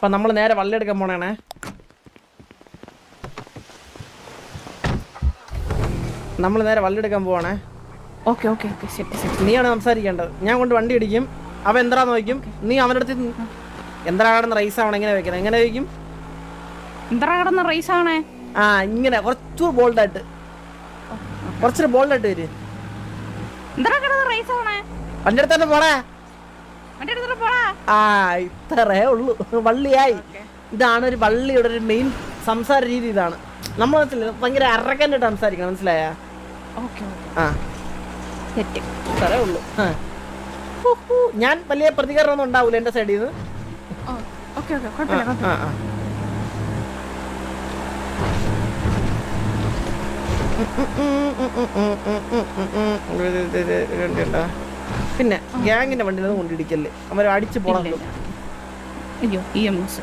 അപ്പൊ നമ്മൾ നേരെ വള്ളിയെടുക്കാൻ പോണേ നമ്മൾ നേരെ വള്ളിയെടുക്കാൻ പോവാണേ. Okay okay okay. ശരി ശരി. നീയാണ് സംസാരിക്കേണ്ടത്. ഞാൻ കൊണ്ട് വണ്ടി ഇടിക്കും. അവൻ എന്താ നോക്കും നീ അവന്റെ അടുത്ത് എന്തരാണെന്ന് റൈസ് ആവണം? എങ്ങനെ വെക്കണം എങ്ങനെ വെക്കും എന്താ റൈസ് റേസ് ആണേ ആ ഇങ്ങനെ കുറച്ചുകൂടി ബോൾഡായിട്ട് കുറച്ചൊരു ബോൾഡായിട്ട് വരും. എന്താ റൈസ് ആണേ വണ്ടി അടുത്ത് തന്നെ പോണേ. ആ ഇത്രേ ഉള്ളൂ വള്ളിയായി ഇതാണ് ഒരു വള്ളിയുടെ ഒരു മെയിൻ സംസാര രീതി ഇതാണ് നമ്മൾ മനസ്സിലായി ഭയങ്കര അറക്കന്റെ സംസാരിക്കണം മനസ്സിലായ ഓക്കെ ഓക്കെ ആ ഉം ഇത്രേ ഉള്ളൂ ഉം ഉം ഉം ഞാൻ വലിയ പ്രതികരണമൊന്നും ഉം എന്റെ സൈഡിൽ നിന്ന് ഓക്കെ പിന്നെ ഗ്യാങ്ങിന്റെ വണ്ടി കൊണ്ടിടിക്കല്ലേ? അവർ അടിച്ചു പോണം. അയ്യോ ഇ എം എസ്.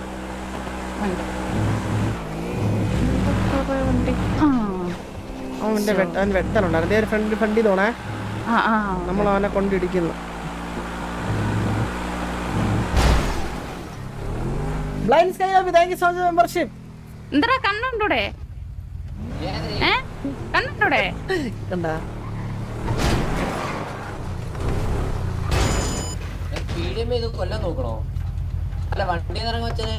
അവന്റെ അവൻ വെട്ടനുണ്ടായിരുന്നു അതേ ഫ്രണ്ട് ഫ്രണ്ടിൽ തോണേ നമ്മൾ അവനെ കൊണ്ടിടിക്കുന്നു. Blind sky thank you so much membership എന്താ കണ്ണുണ്ടോടെ? ഏ? കണ്ണുണ്ടോടെ? കണ്ടാ? പീഡിയം ഇത് നോക്കണോ? അല്ല വണ്ടി ഇറങ്ങി വെച്ചത്?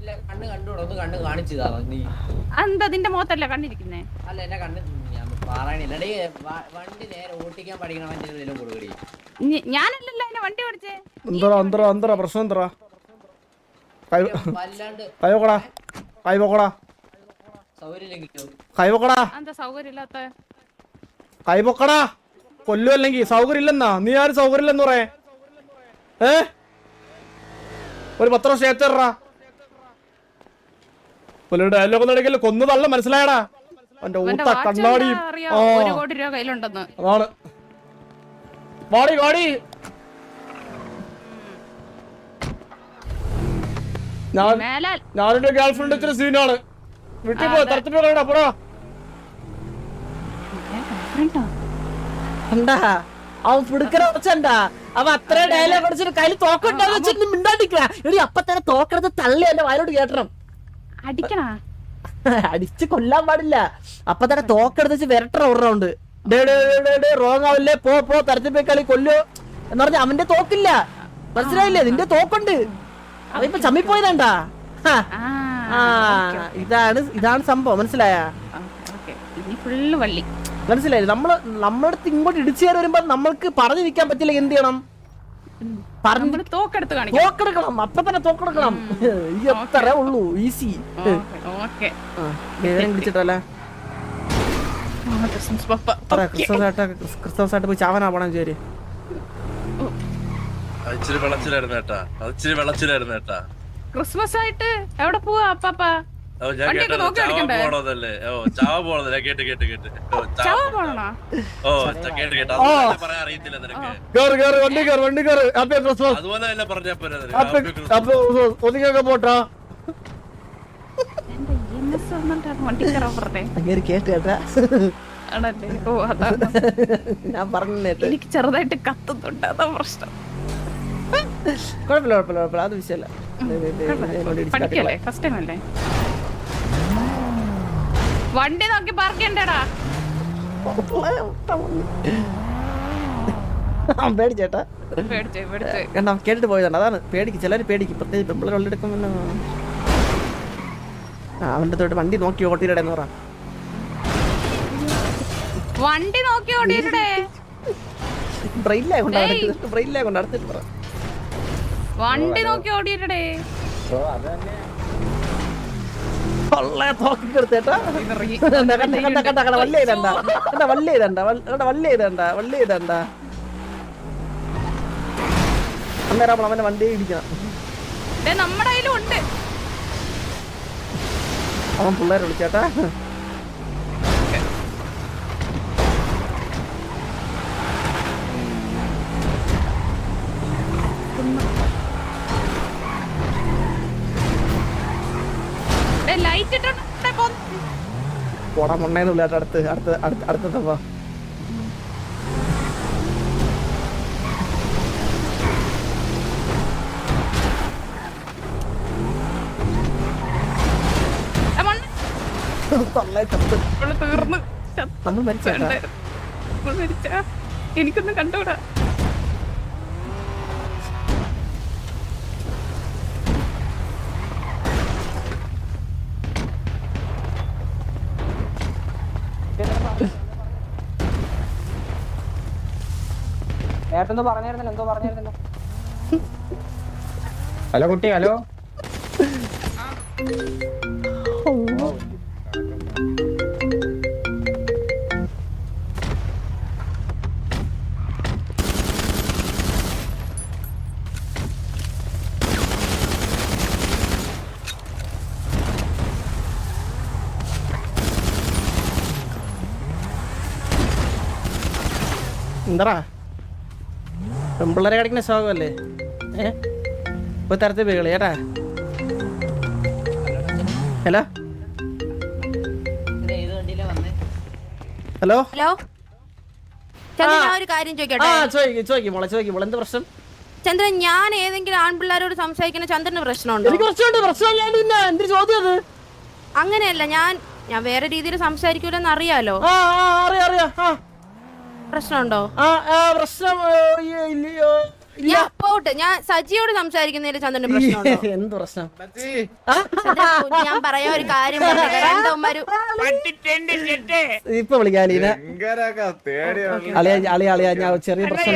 ഇല്ല കണ്ണ് ഒന്ന് കണ്ണ് കാണിച്ചതാ നീ. മുഖത്തല്ല കണ്ണിരിക്കുന്നേ? അല്ല എന്നെ കണ്ണ് വണ്ടി നേരെ ഓട്ടിക്കാൻ വണ്ടി കൊടുക്കടി. ഞാനല്ലല്ലോ ഓടിച്ചേ. പ്രശ്നം കൈവക്കടാ കൈവക്കടാ സൗകര്യമില്ലെങ്കിലോ? കൈവക്കടാ എന്താ സൗകര്യം ഇല്ലാത്ത കൈപൊക്കടാ കൊല്ലു അല്ലെങ്കിൽ സൗകര്യം ഇല്ലെന്നാ നീ ആരും സൗകര്യം ഇല്ലെന്ന് പറയേ. ഏ? ഒരു പത്ര ക്ഷേത്രറാ പുലിയുടെ ഡയലോഗ് ഒന്നും കൊന്നു കൊന്നതല്ല മനസ്സിലായടാ. അവന്റെ ഊട്ട കണ്ണാടിയും. അതാണ്. വാടി വാടി. ഞാൻ ഞാനെന്റെ ഗേൾഫ്രണ്ട് ഇച്ചിരി സീനാണ്. വീട്ടിൽ പോയി തരത്തിൽ പോടാ പോടാ കണ്ടാ അവൻ പിടുക്കര ഉറച്ചണ്ടാ അവൻ അത്ര ഡയലോഗ് അടിച്ചിട്ട് കയ്യിൽ തോക്കുണ്ടാന്ന് വെച്ചിട്ട് മിണ്ടാണ്ടിരിക്കണ. എടി അപ്പൊ തന്നെ തോക്കെടുത്ത് തള്ളി എന്റെ വയലോട് കേട്ടണം അടിക്കണ? അടിച്ച് കൊല്ലാൻ പാടില്ല. അപ്പൊ തന്നെ തോക്കെടുത്ത് വരട്ടണം ഒരു റൗണ്ട് റോങ് ആവില്ലേ? പോ പോ തരത്തിൽ പോയി കളി കൊല്ലു. എന്ന് പറഞ്ഞ അവന്റെ തോക്കില്ല. മനസ്സിലായില്ലേ? നിന്റെ തോക്കുണ്ട്. അവ ഇപ്പൊ ചമ്മിപ്പോയതാണ്ടാ? ഇതാണ് ഇതാണ് സംഭവം. മനസ്സിലായ? ഇനി ഫുള്ള് വള്ളി. മനസ്സിലായി? നമ്മൾ നമ്മുടെ അടുത്ത് ഇങ്ങോട്ട് ഇടിച്ചു കയറി വരുമ്പോ നമ്മൾക്ക് പറഞ്ഞു നിൽക്കാൻ പറ്റില്ല എന്ത് ചെയ്യണം? പറഞ്ഞു തോക്കെടുത്ത് കാണിക്കണം. തോക്കെടുക്കണം. അപ്പൊ തന്നെ തോക്കെടുക്കണം. ഈ എത്ര ഉള്ളൂ. ഈസി. ഓക്കെ നേരം പിടിച്ചിട്ടല്ലേ ക്രിസ്മസ് പപ്പ. പറ ക്രിസ്മസ് ആയിട്ട് ക്രിസ്മസ് ആയിട്ട് പോയി ചാവനാ പോണം ചേരി അത് ഇച്ചിരി വെള്ളച്ചിലായിരുന്നു കേട്ടാ അത് ഇച്ചിരി വെള്ളച്ചിലായിരുന്നു കേട്ടാ ക്രിസ്മസ് ആയിട്ട് എവിടെ പോവാ അപ്പാപ്പ? പോട്ടാ. ഞാൻ പറഞ്ഞു എനിക്ക് ചെറുതായിട്ട് കത്തുന്നുണ്ട്. അതാ പ്രശ്നം. കുഴപ്പമില്ല കുഴപ്പമില്ല കുഴപ്പമില്ല. അത് വിഷയമല്ല. വണ്ടി നോക്കി പാർക്ക് ചെയ്യണ്ടേടാ. ആ, പേടിച്ചേട്ടാ. കണ്ടാ കേട്ടിട്ട് പോയതാണ്. അതാണ് പേടിക്ക് ചിലർ പേടിക്ക്. പ്രത്യേകിച്ച് പെമ്പിളർ വെള്ളെടുക്കും ആ അവന്റെ തൊട്ട് വണ്ടി നോക്കി ഓട്ടിയിടെ എന്ന് പറ. വണ്ടി നോക്കി ഓടിയിട്ടേ ബ്രെയിനിലേ കൊണ്ട് ഏയ്. അടുത്തിട്ട് ബ്രെയിനിലേ കൊണ്ട് അടുത്തിട്ട് പറ. വണ്ടി നോക്കി ഓടിയിട്ടേ അന്നേരം അവനെ വണ്ടി ഇടിക്കണം നമ്മുടെ അവൻ പിള്ളേരെ വിളിച്ചേട്ടാ പോടാ മൊണ്ണേന്ന് വിളിയാട്ട് അടുത്ത് അടുത്ത് അടുത്തപ്പോ തീർന്നു. നമ്മൾ മരിച്ചാ. എനിക്കൊന്നും കണ്ടോടാ ഏട്ടൻ പറഞ്ഞായിരുന്നല്ലോ എന്തോ പറഞ്ഞായിരുന്നല്ലോ. ഹലോ കുട്ടി ഹലോ. എന്താ പെമ്പിള്ളേരെ കടിക്കുന്ന ശോകമല്ലേ? ഏ? ഇപ്പൊ തരത്തിൽ പോയികളി ഏട്ടാ ഹലോ? ഹലോ? ഹലോ? ചന്ദ്രൻ ഞാൻ എന്ത് പ്രശ്നം? ചന്ദ്രൻ ഏതെങ്കിലും ആൺപിള്ളേരോട് സംസാരിക്കുന്ന ചന്ദ്രന് പ്രശ്നമുണ്ടോ? അങ്ങനെയല്ല ഞാൻ ഞാൻ വേറെ രീതിയിൽ സംസാരിക്കൂലെന്ന് അറിയാലോ? അറിയാം അറിയാം. പ്രശ്നമുണ്ടോ? പ്രശ്നം ഇല്ലയോ ഇല്ല. ഞാൻ പോട്ടെ ഞാൻ സജിയോട് സംസാരിക്കുന്നതിൽ ചന്ദ്രന് പ്രശ്നമുണ്ടോ? എന്ത് പ്രശ്നം? ഞാൻ പറയാൻ ഒരു കാര്യം ഇപ്പൊ വിളിക്കാം അലീന. അളിയ അളിയ അളിയ ഞാൻ ചെറിയ പ്രശ്നം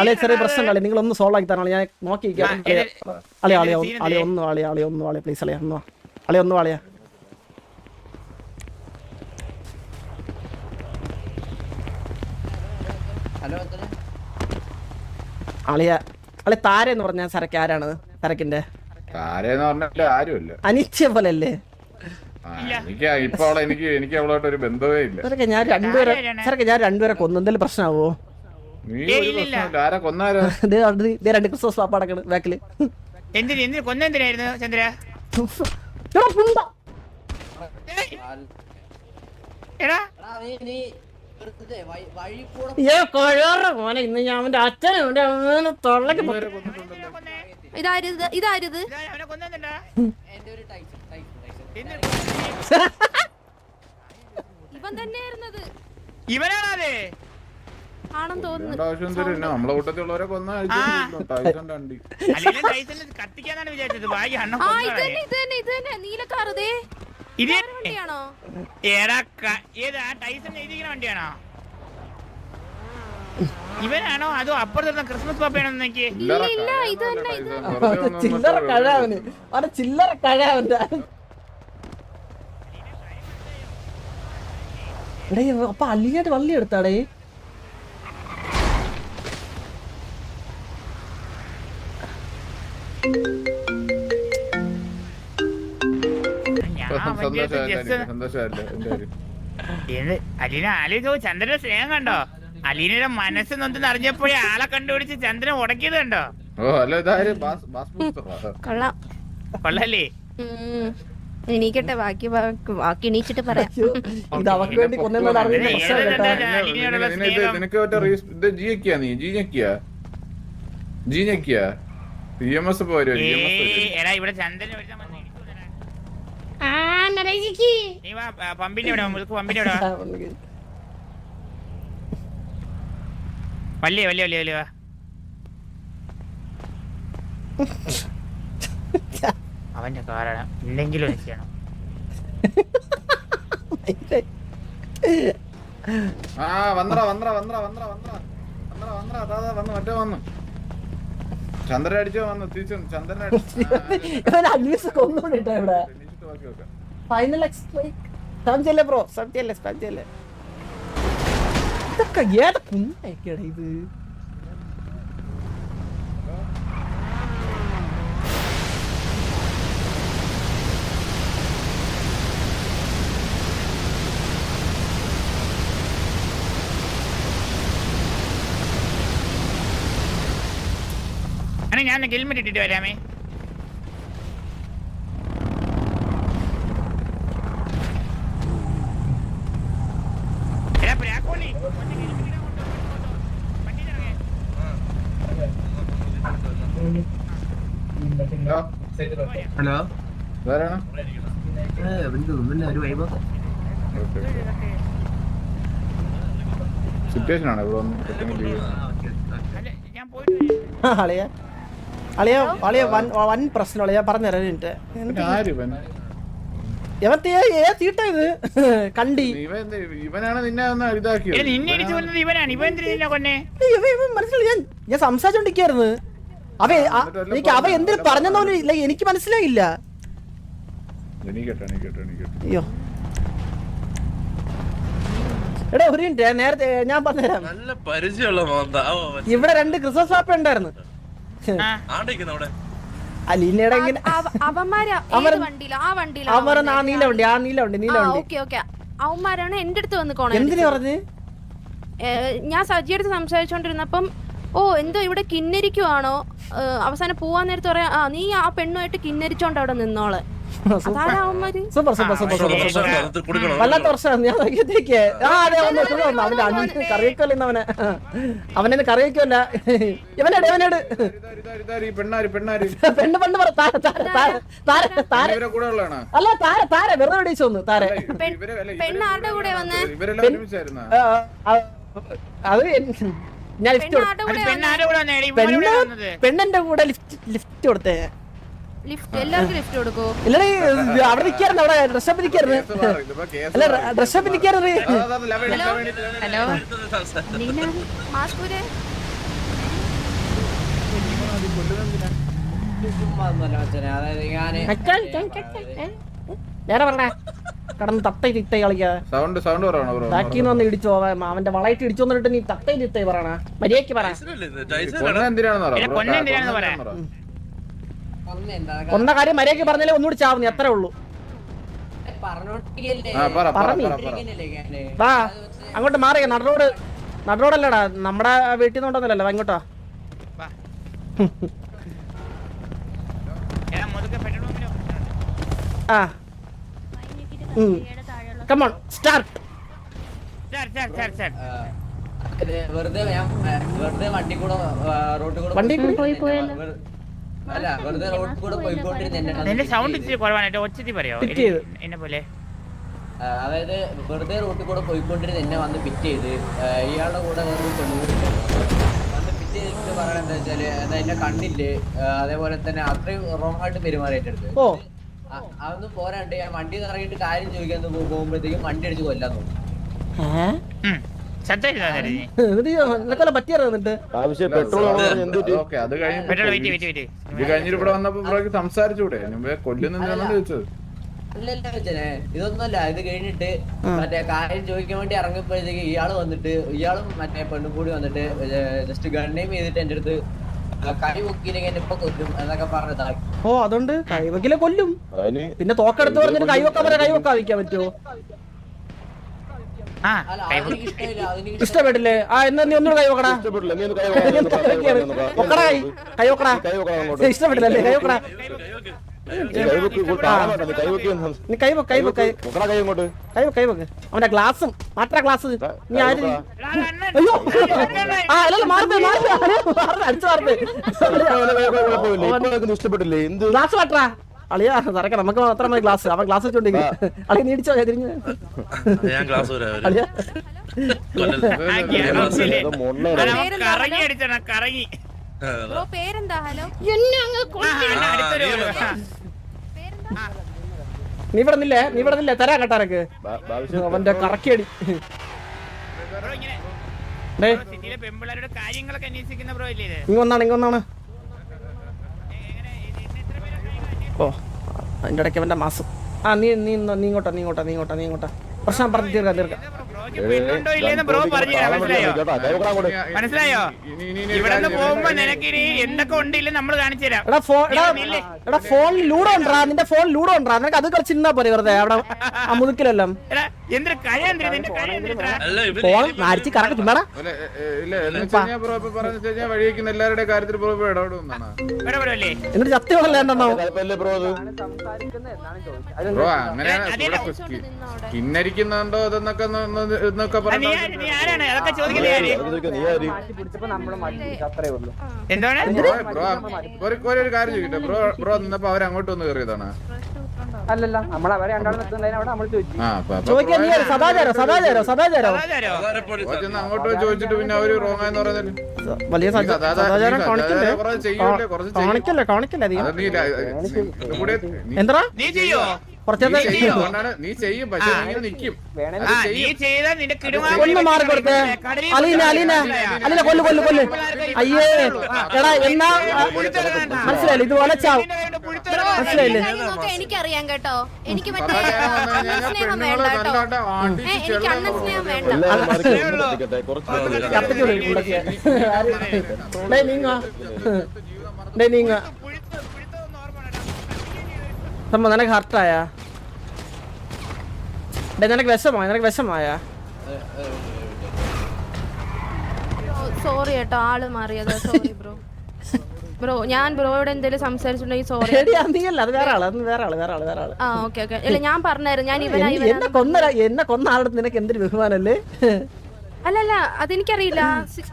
അളിയ ചെറിയ പ്രശ്നം കളി നിങ്ങൾ ഒന്ന് സോൾവ് ആക്കി തരണം. ഞാൻ നോക്കി. അളിയ അളിയ അളിയ ഒന്നും അളിയ അളിയ ഒന്നും അളിയ പ്ലീസ് അളിയ ഒന്നും അളിയ ഒന്നും അളിയ ഹലോ അച്ഛനെ അളിയ അളി താര എന്ന് പറഞ്ഞ സരക്ക് ആരാണ്? സരക്കിന്റെ? അനിശ്ചയ പോലെ അല്ലേ എനിക്ക് ഇപ്പൊ അവളെ എനിക്ക് എനിക്ക് അവളായിട്ട് ഒരു ബന്ധമേ ഇല്ല. സരക്ക് ഞാൻ രണ്ടുപേരെ സരക്ക് ഞാൻ രണ്ടുപേരെ കൊന്നു. എന്തെങ്കിലും പ്രശ്നമാവോ? രണ്ട് ക്രിസ്മസ് പാപ്പ അടക്കണ് ബാക്കിൽ. എന്തിന് എന്തിന് കൊന്നെന്തിനായിരുന്നു ചന്ദ്ര? എടാ, മോനെ. ഇന്ന് ഞാൻ അവന്റെ അച്ഛനെ അവന്റെ അമ്മേനെ തൊള്ളക്ക് ഇതാരുത്? ഇതാരിത്? അവനെ ഇവൻ തന്നെയായിരുന്നത് ഇവനാണോ അത് ആണെന്ന് തോന്നുന്നു. നമ്മളെ കൂട്ടത്തിലുള്ളവരെ കൊന്ന അണ്ടി അല്ലെങ്കിൽ ടൈസണിൽ കത്തിക്കാന്നാണ് വിചാരിച്ചത്. നീലക്കാറതേ ഇത് ഏടാ ക- ഏത് ആ ടൈസൺ എഴുതിക്കുന്ന വണ്ടിയാണോ? ഇവനാണോ അതോ അപ്പുറത്തുള്ള ക്രിസ്മസ് പാപ്പയാണോ നോക്കി ഇല്ല ഇല്ല ഇത് തന്നെ ഇത് ചില്ലറ കഴാവന് അവന്റെ ചില്ലറ കഴാവന്റെ എടേ അപ്പൊ അല്ലിയായിട്ട് വള്ളി എടുത്താടേ? Thank വണ്ടിയെടുത്ത് അലീന ആലോചിച്ചോ ചന്ദ്രന്റെ സ്നേഹം കണ്ടോ? അലീനയുടെ മനസ്സ് നൊന്തെന്ന് നിറഞ്ഞപ്പോഴേ ആളെ കണ്ടുപിടിച്ച് ചന്ദ്രൻ ഉടക്കിയത് കണ്ടോ? ഓ അല്ല ബാസ് ബാസ് ബൂസ്റ്ററാ? കൊള്ളാം. കൊള്ളല്ലേ. എണീക്കട്ടെ ബാക്കി ബാക്കി- എണീച്ചിട്ട് പറയാം. ഇവിടെ ചന്ദ്രൻ വല്യ വല്യ വല്യ വല്യ വാ. അവന്റെ കാരണം ഇല്ലെങ്കിലും ചെയ്യണം. ആ അതാ വന്ന് മറ്റേ വന്നു. ചന്ദ്രൻ അടിച്ചോ വന്നു തിരിച്ചു ചന്ദ്രൻ അന്വേഷ കൊന്നുകൊണ്ടിട്ടാ ഇവിടെ. ഫൈനൽ എക്സ്പ്ലൈക്ക് സംജല്ലേ ബ്രോ സംജല്ലേ സംജല്ലേ ഇതൊക്കെ ഏത് കുഞ്ഞായിക്കട ഇത്? ഞാൻ ഹെൽമെറ്റ് ഇട്ടിട്ട് വരാമേ എടാ, പ്രാക്കോലി, ഒന്ന് helmet ഇടാൻ കൊണ്ടുപോ, കൊണ്ടുപോ. വണ്ടിയിൽ ഇറങ്ങ്. ഹലോ? സിറ്റുവേഷൻ ആണ് ഇവിടെ. അളിയ. അളിയ അളിയ വൻ വൻ പ്രശ്നം അളിയ. പറഞ്ഞുതരാം ഇത്? കണ്ടി. ഇവൻ ഇവനാണ് നിന്നെ ഒന്ന് ഇതാക്കിയത്? നിന്നെ ഇടിച്ചു ഇവനാണ്. ഇവൻ എന്തിനാ നിന്നെ കൊന്നേ? ഇവ ഇവ മനസ്സിലായി. ഞാൻ ഞാൻ സംസാരിച്ചോണ്ടിരിക്കായിരുന്നു അവ എനിക്ക് അവ എന്തിനു പറഞ്ഞെന്നോലും ഇല്ല എനിക്ക് മനസ്സിലായില്ല. അയ്യോ. എടാ ഒരു മിനിറ്റ് നേരത്തെ ഞാൻ പറഞ്ഞുതരാം. നല്ല പരിചയമുള്ള മോന്ത. ഇവിടെ രണ്ട് ക്രിസ്മസ് പാപ്പ ഉണ്ടായിരുന്നു. ആ. അലീനയുടെ ഇങ്ങനെ നീല വണ്ടി ആ നീല വണ്ടി നീല വണ്ടി. Okay okay. അവന്മാരാണ് എന്റെ അടുത്ത് വന്ന് കോണ എന്തിനു പറഞ്ഞു? ഞാൻ സജിയുടെ അടുത്ത് സംസാരിച്ചോണ്ടിരുന്നപ്പം ഓ എന്തോ ഇവിടെ കിന്നരിക്കുവാണോ? അവസാനം പോവാൻ നേരത്ത് പറയാ ആ നീ ആ പെണ്ണുമായിട്ട് കിന്നരിച്ചോണ്ട് അവിടെ നിന്നോളെ. സൂപ്പർ. സൂപ്പർ സൂപ്പർ സൂപ്പർ വല്ലാത്ത ഞാൻ നോക്കിയത്തേക്ക് ആ അതെ വന്നു സുഖം വന്നു അവന്റെ അഞ്ച് കറി അവനെ ഇവനെട് ഇവനെട്. പെണ്ണ് പെണ്ണ് പറ. താര താര താര അല്ല താര താര. വെറുതെ വന്നു താര. പെൺ- പെണ്ണ് ആരുടെ കൂടെ വന്നേ? അത് ഞാൻ ലിഫ്റ്റ് പെണ്ണെന്റെ കൂടെ ലിഫ്റ്റ് ലിഫ്റ്റ് കൊടുത്തേ. ലിഫ്റ്റ് എല്ലാവർക്കും ലിഫ്റ്റ് കൊടുക്കോ. ഇല്ലടേ അവിടെ അവിടെ ഡ്രസ്സപ്പ് അല്ല. Dress up. ഹലോ പറഞ്ഞേ. കടന്ന് തത്തൈ തിത്തൈ കളിക്കാതെ സൗണ്ട് സൗണ്ട് ബ്രോ? വന്ന് ഇടിച്ചോ അവന്റെ വളയിട്ട് ഇടിച്ചു വന്നിട്ട് നീ തത്തൈ തിത്തൈ പറയണ. മര്യാദയ്ക്ക് പറ? കൊന്ന? എന്തിനാണെന്ന് പറ ബ്രോ, കൊന്ന എന്തിനാണെന്ന് കൊന്ന പറ. എന്തിനാണെന്ന് പറ. കൊന്ന കാര്യം മര്യാദയ്ക്ക് പറഞ്ഞാലേ ഒന്നുകൂടി ചാവുന്നു അത്രേ ഉള്ളൂ. ആ പറ പറ പറഞ്ഞി. പറ. പറ വാ അങ്ങോട്ട് മാറിയ. നടറോഡ് നടുറോഡല്ലടാ നമ്മടെ വീട്ടിൽ നിന്ന് വാ. എടാ, മുതുക്കെ പെട്രോൾ പമ്പിന് ആ. Come on start sir sir sir sir വെറുതെ ഞാൻ വെറുതെ വണ്ടി കൂടെ ആ, റോട്ടിൽ കൂടെ വണ്ടി പോയി വെറു- അല്ല വെറുതെ റോഡിൽ കൂടെ പോയിക്കൊണ്ടിരുന്ന എന്നെ നിന്റെ സൗണ്ട് ഇച്ചിരി കുറവാണ്. ഒച്ചത്തി പറയോ? എന്നെ പോലെ. അതായത് വെറുതെ റോട്ടിൽ കൂടെ പോയിക്കൊണ്ടിരുന്ന എന്നെ വന്ന് പിറ്റ് ചെയ്ത് ഇയാളുടെ കൂടെ പെണ്ണുകൂടി വന്ന് പിറ്റ് ചെയ്തിട്ട് പറയണെന്താ വെച്ചാൽ എന്നെ കണ്ടില്ലേ അതേപോലെ തന്നെ അത്രയും റോങ് ആയിട്ട് പെരുമാറിയിട്ടുണ്ട് അതൊന്നും പോരാണ്ട് ഞാൻ വണ്ടി ഇറങ്ങിയിട്ട് കാര്യം ചോദിക്കാൻ പോകുമ്പോഴത്തേക്കും വണ്ടി അടിച്ച് കൊല്ലാൻ നോക്കും. ഏ? ശ്രദ്ധയില്ല നീ എന്നിട്ട് നിനക്കല്ല പറ്റിയത് ആവശ്യം പെട്രോൾ ആണോ എന്ത് പറ്റി? ഓക്കെ അത് പെട്രോൾ വെയിറ്റ് വെയിറ്റ് വെയിറ്റ്. ഇത് കഴിഞ്ഞിട്ട് ഇവിടെ വന്നപ്പോ ബ്രോക്ക് സംസാരിച്ചൂടെ കൊല്ലുന്ന കൊല്ലുന്നെന്താണെന്ന് ചോദിച്ചത്. അല്ലല്ല വെച്ചനെ? ഇതൊന്നുമല്ല ഇത് കഴിഞ്ഞിട്ട് മറ്റേ കാര്യം ചോദിക്കാൻ വേണ്ടി ഇറങ്ങിയപ്പോഴത്തേക്ക് ഇയാൾ വന്നിട്ട് ഇയാളും മറ്റേ പെണ്ണും കൂടി വന്നിട്ട് ജസ്റ്റ് ഗണ്ണേം ചെയ്തിട്ട് എന്റെ അടുത്ത് ഓ അതുകൊണ്ട് കൈവക്കിലെ കൊല്ലും. പിന്നെ തോക്കെടുത്ത് പറഞ്ഞിട്ട് കൈവക്കാൻ പറയാ വയ്ക്കാൻ പറ്റുമോ ഇഷ്ടപ്പെട്ടില്ലേ ആ എന്നാ നീ ഒന്നും കൈവക്കടാ. ഒക്കടാ കൈവക്കടാ ഇഷ്ടപ്പെട്ടില്ലേ ഇഷ്ടപ്പെട്ടില്ലല്ലേ കൈവക്കടാ. നീ കൈ വെക്ക് കൈ വെക്ക് കൈ കൈ അവന്റെ ഗ്ലാസും മാറ്റാ ഗ്ലാസ്. നീ ആര്. അയ്യോ. ആ അല്ലല്ല അടിച്ചു ഇഷ്ടപ്പെട്ടില്ലേ? എന്ത്? ഗ്ലാസ് മാറ്റാ അളിയാ തറക്ക നമുക്ക് മാത്രം മതി ഗ്ലാസ്. അവൻ ഗ്ലാസ് വെച്ചോണ്ടെങ്കിൽ അളിയ നീ തിരിഞ്ഞു. ഞാൻ വരാം അളിയ. കറങ്ങി അടിച്ചണ കറങ്ങി. ബ്രോ പേരെന്താ? ഹലോ. അടുത്തൊരു. പേരെന്താ? നീ ഇവിടെ നില്ലേ? നീ ഇവിടെ നില്ലേ? തരാൻ കേട്ടാരക്ക് ആവശ്യം അവന്റെ കറക്കിയടി. സിറ്റിയിലെ പെമ്പിള്ളേരുടെ കാര്യങ്ങളൊക്കെ അന്വേഷിക്കുന്ന ബ്രോ ഇല്ലേ ഇങ്ങ ഒന്നാണ് ഇങ്ങ ഒന്നാണ്? ഓ അതിന്റെ ഇടയ്ക്ക് അവന്റെ മാസം. ആ നീ നീ നീ ഇങ്ങോട്ടാ നീ ഇങ്ങോട്ടാ നീ ഇങ്ങോട്ടാ നീ ഇങ്ങോട്ടാ. പ്രശ്നം പറഞ്ഞ് തീർക്കാം തീർക്കാം. പെണ്ണുണ്ടോ ഇല്ലേന്ന് ബ്രോ പറഞ്ഞു മനസ്സിലായോ? മനസ്സിലായോ? ഇവിടെ നിന്ന് പോകുമ്പോ ചെയ്യ്. നിനക്ക് ഇനി എന്തൊക്കെ ഉണ്ടില്ലെന്ന് നമ്മൾ കാണിച്ചു തരാം. എടാ ഫോൺ എടാ ഫോണിൽ ലൂഡോ ഉണ്ടാ നിന്റെ ഫോൺ ലൂഡോ ഉണ്ടാ നിനക്ക് അത് കുറച്ച് ഇന്നാ പോരെ വെറുതെ അവിടെ ആ മുതുക്കിലെല്ലാം. എടാ നിന്റെ അല്ല ഇവർ ഫോൺ അടിച്ച് കറക്റ്റ് ഇല്ല എന്ന് വെച്ച് കഴിഞ്ഞാ ബ്രോ ഇപ്പൊ പറഞ്ഞു എല്ലാവരുടെ കാര്യത്തിൽ ബ്രോ ഇപ്പൊ എന്നിട്ട് ചത്തിയോളല്ലേ എന്നാണ് അങ്ങനെയാണ് ഇവിടെ സ്കിന്നരിക്കുന്നുണ്ടോ അതെന്നൊക്കെ ഒന്ന് ഒന്ന് എന്നൊക്കെ ബ്രോ ഒരു കാര്യം ചോദിക്കട്ടെ ബ്രോ ബ്രോ നിന്നപ്പോ അവർ അങ്ങോട്ട് വന്ന് കയറിയതാണ് അല്ലല്ല നമ്മൾ അവരെ രണ്ടാളും നിൽക്കുന്നതിന് അവിടെ നമ്മൾ ചോദിച്ചു ആ അപ്പൊ അപ്പൊ നീ ആര്? സദാചാരോ സദാചാരോ സദാചാരോ അതാരോ അതാരെപ്പോഴും അങ്ങോട്ട് പോയി ചോദിച്ചിട്ട് പിന്നെ അവർ റോങ് ആയെന്ന് പറയുന്നത് വലിയ കാണിക്കല്ലേ. കാണിക്കല്ലേ എന്താ നീ ചെയ്യോ നീ കുറച്ചേത്തെ ചെയ്യും. അതുകൊണ്ടാണ് നീ ചെയ്യും. പക്ഷെ നീ ഇങ്ങനെ നിക്കും വേണേ ആ നീ ചെയ്താ നിന്റെ കിടുമാ ഒന്ന് മാറി കൊടുത്തേ അലീന അലീന. അലീന. കൊല്ലു കൊല്ലു കൊല്ലു. അയ്യേ എടാ എന്നാ ആ, മനസ്സിലായില്ലേ? നോക്കെ എനിക്കറിയാം കേട്ടോ. എനിക്ക് മറ്റേ സ്നേഹം വേണ്ട കേട്ടോ. എനിക്ക് അണ്ണൻ സ്നേഹം വേണ്ട. നീങ്ങ സംഭവം നിനക്ക് ഹർട്ടായ നിനക്ക് വിഷമായ നിനക്ക് വിഷമായ സോറി കേട്ടോ ആൾ മാറിയത്. Sorry bro. ബ്രോ ഞാൻ ബ്രോയോട് എന്തെങ്കിലും സംസാരിച്ചിട്ടുണ്ടെങ്കിൽ സോറി ആ ഓക്കെ ഓക്കെ ഇല്ല ഞാൻ പറഞ്ഞായിരുന്നു ഞാൻ ഇവനാ എന്നെ- കൊന്ന എന്നെ കൊന്ന ആളുടെ നിനക്ക് എന്തൊരു ബഹുമാനല്ലേ? അല്ലല്ല അതെനിക്കറിയില്ല.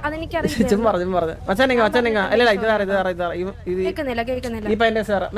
അതെനിക്കറിയില്ല. ചുമ്മാ പറഞ്ഞു പറഞ്ഞു. മച്ചാനെങ്ക മച്ചാനെങ്ക അല്ലല്ല ഇത് വേറെ ഇത് വേറെ ഇത് കേൾക്കുന്നില്ല കേൾക്കുന്നില്ല ഈ സാറ്